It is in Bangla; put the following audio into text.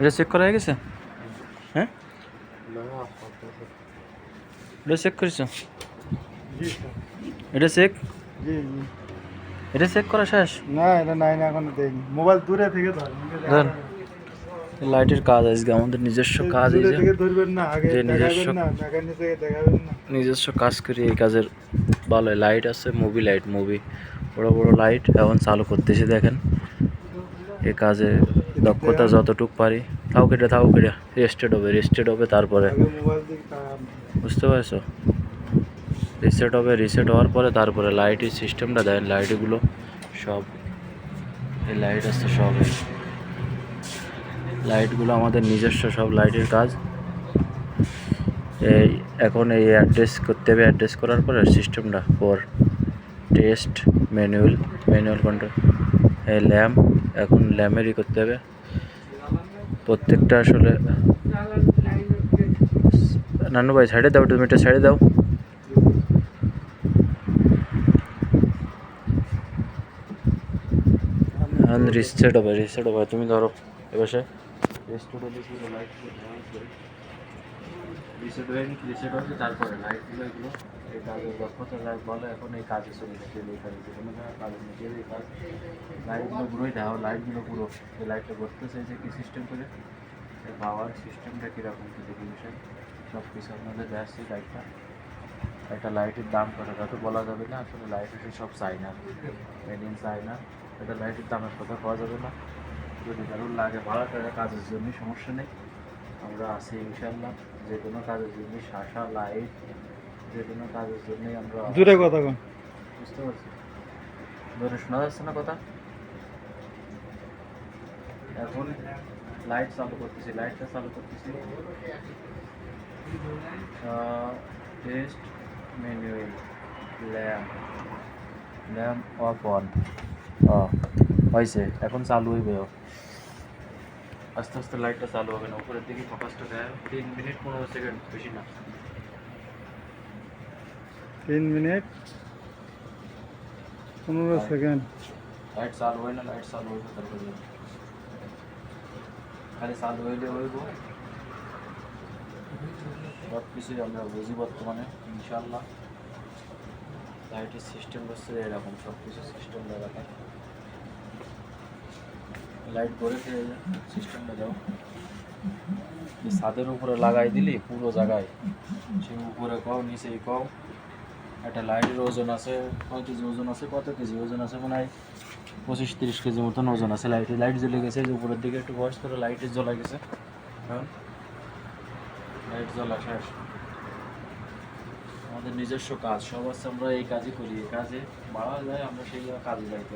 এটা চেক করা হয়ে গেছে? হ্যাঁ? এটা চেক করেছ? এটা চেক জি জি। এটা চেক করা শেষ? না এটা নাই না এখনও দেয়নি। মোবাইল দূরে থেকে ধর। লাইটের কাজ আজকে আমাদের নিজস্ব কাজ এই যে। ধরবেন না নিজস্ব- নিজস্ব কাজ করি এই কাজের ভালো লাইট আছে মুভি লাইট মুভি বড় বড় লাইট এখন চালু করতেছি দেখেন। এই কাজে দক্ষতা যতটুক পারি। তাও কেটে তাও কেটে রেস্টেড হবে রেস্টেড হবে তারপরে। দিয়ে বুঝতে পারছ? রিসেট হবে রিসেট হওয়ার পরে তারপরে লাইটের সিস্টেমটা দেন। লাইটগুলো সব এই লাইট আছে সব লাইটগুলো আমাদের নিজস্ব সব লাইটের কাজ। এই এখন এই অ্যাড্রেস করতে হবে। অ্যাড্রেস করার পরে সিস্টেমটা পর টেস্ট ম্যানুয়াল ম্যানুয়াল কন্ট্রোল এই ল্যাম্প, এখন ল্যাম্পেরই করতে হবে। প্রত্যেকটা আসলে নানু ভাই সাইডে দাও, তুমি এটা সাইডে দাও। রিসেট হবে রিসেট হবে। তুমি ধরো এবারে লাইট রিসেট হয়ে রিসেট হবে তারপরে লাইটগুলো এগুলো, এই কাজের দক্ষতা লাইট বলে, এখন এই কাজে চলে গেছে এই কাজে যে কোনো জায়গায় কাজ নিচে এই কাজ লাইটগুলো পুরোই দাও লাইটগুলো পুরো, এই লাইটটা করতেছে যে কি সিস্টেম করে? পাওয়ার সিস্টেমটা কীরকম কী দেখি বিষয় সব কিছু আপনাদের দেখাচ্ছি লাইটটা একটা লাইটের দাম কত? তা বলা যাবে না, আসলে লাইট হচ্ছে সব চাইনা মেড ইন চাইনা। এটা লাইটের দামের কথা পাওয়া যাবে না। যদি কারোর লাগে, ভাড়া কাজের জন্য সমস্যা নেই। আমরা আছি ইনশাল্লাহ যে কোনো কাজের জন্য শাসা লাইট যে কোনো কাজের জন্যই আমরা দূরে কথা কন। বুঝতে পারছি। ধরে শোনা যাচ্ছে না কথা? এখন লাইট চালু করতেছি লাইটটা চালু করতেছি। Test manual lamp lamp off on হয়েছে এখন চালু হইবে। আস্তে আস্তে লাইটটা চালু হবে না উপরের দিকে ফোকাসটা দেয়। তিন মিনিট পনেরো সেকেন্ড বেশি না। তিন মিনিট পনেরো সেকেন্ড লাইট চালু হয় না লাইট চালু হইবে তারপরে খালি চালু হইলে হইব। সব কিছুই আমরা বুঝি বর্তমানে ইনশাল্লাহ লাইটের সিস্টেম হচ্ছে এরকম সব কিছু সিস্টেম দেওয়া লাইট করে খেয়ে সিস্টেমটা এই ছাদের উপরে লাগাই দিলি, পুরো জায়গায়। সে উপরে কও, নিচেই কও। একটা লাইটের ওজন আছে কয় কেজি ওজন আছে, কত কেজি ওজন আছে মনে হয়? পঁচিশ তিরিশ কেজি মতন ওজন আছে লাইটে লাইট জ্বলে গেছে, যে উপরের দিকে একটু বয়স করে লাইটে জ্বলা গেছে। লাইট জ্বলা শেষ। আমাদের নিজস্ব কাজ, সব আছে, আমরা এই কাজই করি। এই কাজে বাড়া যায়, আমরা সেই কাজে যাইতে